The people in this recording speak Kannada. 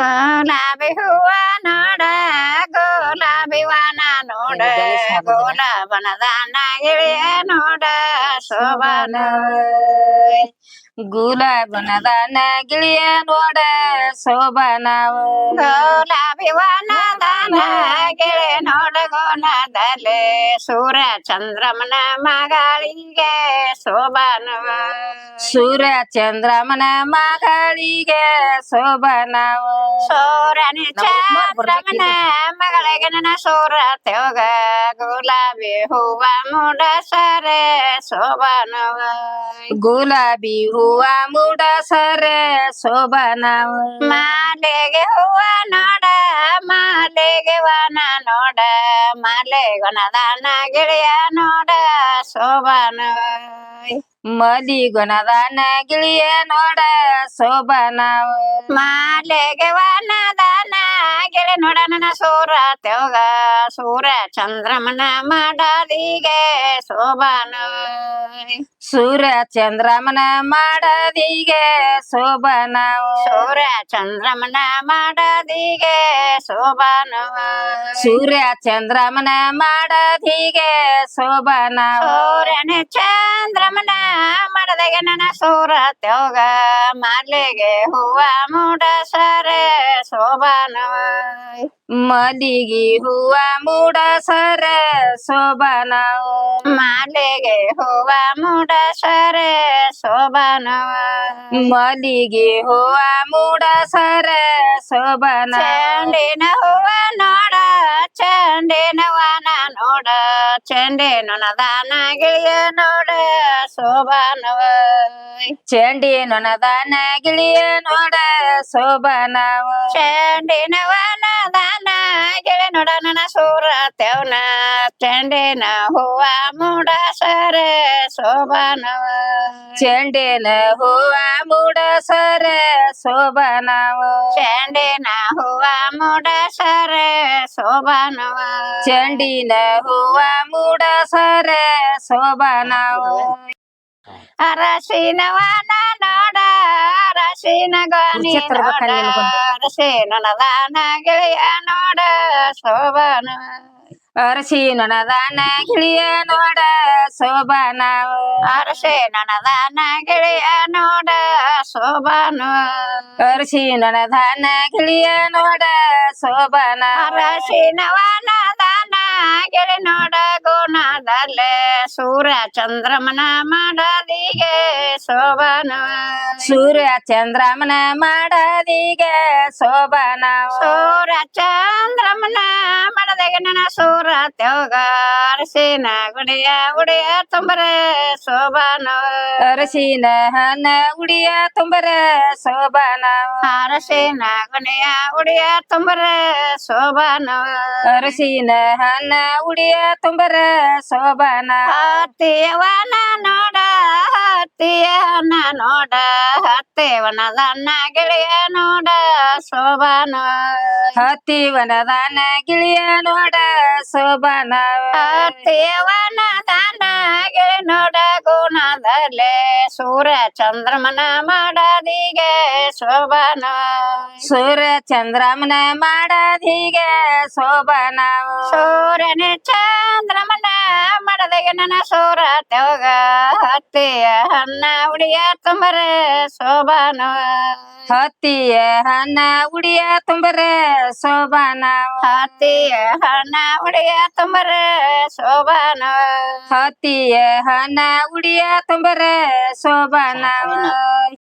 ಗುಲಾಬಿ ಹೂವ ನೋಡ ಗುಲಾಬಿ ವನ ನೋಡ ಗುಲಾಬನದ ಗಿಳಿಯ ನೋಡ ಶೋಭನ ಗುಲಾಬನದ ಗಿಳಿಯ ನೋಡ ಶೋಭಾನವ. ಗುಲಾಬಿ ವನದ ಗಿಳಿ ನೋಡ ಗುಣದಲ್ಲಿ ಸೂರ್ಯ ಚಂದ್ರಮನ ಮಗಳಿಗೆ ಶೋಭಾನವ. ಸೂರ್ಯ ಚಂದ್ರಮನ ಮಗಳಿಗೆ ಶೋಭಾನವ. ಸೂರ್ಯನ ಚಂದ್ರಮನ ಮಗಳಿಗೆ ನನ್ನ ಸೂರ ತೆವಗ. ಗುಲಾಬಿ ಹೂವ ಮುಡಸರೆ ಸರೆ ಶೋಭಾನವ. ಗುಲಾಬಿ ಹೂವ ಮೂಡ ಸರೆ ಶೋಭಾನವ. ಮಾಲೆಗೆ ಹೂವ ನೋಡ ಮಾಲೆಗೆ ವನ ನೋಡ ಮಾಲೆ ವನದಾನ ಗಿಳಿಯ ನೋಡ ಶೋಭಾನವ. ಮಲಿಗೊಣದಾನ ಗಿಳಿಯ ನೋಡ ಶೋಭಾನವ ಮಾಲೆಗೆ ವನದಾನ ಗಿಳಿ ನೋಡ ನನ್ನ ಸೂರ ತೆವಗ ಸೂರ ಚಂದ್ರಮನ ಮಾಡದಿಗೆ ಶೋಭಾನ. ಸೂರ್ಯ ಚಂದ್ರಮನ ಮಾಡದಿಗೆ ಶೋಭಾನವ ಸೂರ್ಯ ಚಂದ್ರಮನ ಮಾಡದಿಗೆ ಶೋಭಾನವ ಸೂರ್ಯ ಚಂದ್ರಮನ ಮಾಡದಿಗೆ ಶೋಭನ. ಸೂರ್ಯನ ಚಂದ್ರಮನ ಮಾಡದಗೆ ನನ್ನ ಸೂರ ತೆವಗ ಮಾಲೆಗೆ ಹೂವ ಮೂಡ ಸರೆ. ಶೋಭಾನವ ಮಲ್ಲಿಗೆ ಹೂವ ಮೂಡಸರ ಶೋಭಾನವ ಮಾಲೆಗೆ ಹೂವ ಮೂಡಸರ ಶೋಭಾನವ ಮಲ್ಲಿಗೆ ಹೂವ ಮೂಡಸರ ಸರ ಶೋಭಾನವ ಚಂಡಿನ ಹೂವ ನೋಡ ಚಂಡಿನ ವನ ನೋಡ. ಚಂಡಿನ ನದಾನ ಗಿಳಿಯ ನೋಡ ಶೋಭಾನವ ಚಂಡಿ ನೊಣದಾನ ಗಿಳಿಯ ನೋಡ ಶೋಭಾನವ ಚಂಡಿನ ವನ ದಾನ ಗಿಳಿ ನೋಡ ನನ್ನ ಸೂರ ತೆವನ ಚಂಡಿನ ಹೂವ ಮೂಡ ಸರೆ ಶೋಭಾನವ ಚೆಂಡಿನ ಹೂವ ಮೂಡ ಸರ ಶೋಭಾನವ ಚಂಡಿನ ಹೂವ ಮೂಡ ಸರೆ ಶೋಭಾನವ ಚಂಡಿನ ಹೂವ ಮೂಡ ಸರ ಶೋಭಾನವ ಅರಸಿನವನ ನೋಡ ಅರಸಿನ ಗೋನಿ ನೋಡ ಬಕ್ಕಲಿ ನಿಲ್ಕೊಂಡು. ಅರಸಿನ ನದಾನ ಗೆಳೆಯ ನೋಡ ಶೋಭಾನವ ಅರಸಿ ನೊಣದಾನ ಗಿಳಿಯ ನೋಡ ಶೋಭಾನವ ಅರಸಿನ ನದಾನ ಗೆಳೆಯ ನೋಡ ಶೋಭಾನವ ಅರಸಿ ನೊಣದಾನ ಗಿಳಿಯ ನೋಡ ಶೋಭಾನವ ಅರಸಿನವನ ಗೆಳೆ ನೋಡ ಗುಣದಲ್ಲೇ ಸೂರ್ಯ ಚಂದ್ರಮನ ಮಾಡದಿಗೆ ಶೋಭನ. ಸೂರ್ಯ ಚಂದ್ರಮನ ಮಾಡದಿಗೆ ಶೋಭನ. ಸೂರ್ಯ ಚಂದ್ರಮನ ನನ್ನ ಸೂರ ತೆವಗ ಅರಸಿನ ಗುಡಿಯ ಉಡಿಯ ತುಂಬರ ಶೋಭಾನವ ಅರಸಿನ ಹನ ಉಡಿಯ ತುಂಬರ ಶೋಭಾನವ ಅರಸಿನ ಗುಣಿಯ ಉಡಿಯ ತುಂಬರ ಶೋಭಾನವ ಅರಸಿನ ಹನ ಉಡಿಯ ತುಂಬರ ಶೋಭಾನ ಆತಿಯವನ ನೋಡ ಹತ್ತಿಯವನ ನೋಡ ಹತ್ತಿವನದನ್ನ ಗೆಳೆಯ ನೋಡ ಶೋಭಾನವ ಹತ್ತಿವನದಾನ ಗಿಳಿಯ ನೋಡ ಶೋಭಾನವ ಹತ್ತಿಯವನ ದಾನ ಗೆಳೆ ನೋಡ ಗುಣದಲ್ಲೇ ಸೂರ್ಯ ಚಂದ್ರಮನ ಮಾಡದಿಗೆ ಶೋಭಾನವ ಸೂರ್ಯ ಚಂದ್ರಮನ ಮಾಡದಿಗೆ ಶೋಭಾನವ ಸೂರ್ಯನ ಚಂದ್ರಮನ ನನ್ನ ಸೋರ ತೆವಗ ಹತ್ತಿಯ ಹನ್ನ ಉಡಿಯ ತುಂಬರೆ ಶೋಭಾನು ಹತ್ತಿಯ ಹನ್ನ ಉಡಿಯ ತುಂಬರ ಶೋಭಾನ ಹತ್ತಿಯ ಹನ್ನ ಉಡಿಯ ತುಂಬರೆ ಶೋಭಾನ ಹತ್ತಿಯ ಹನ್ನ ಉಡಿಯ ತುಂಬರ ಶೋಭಾನವ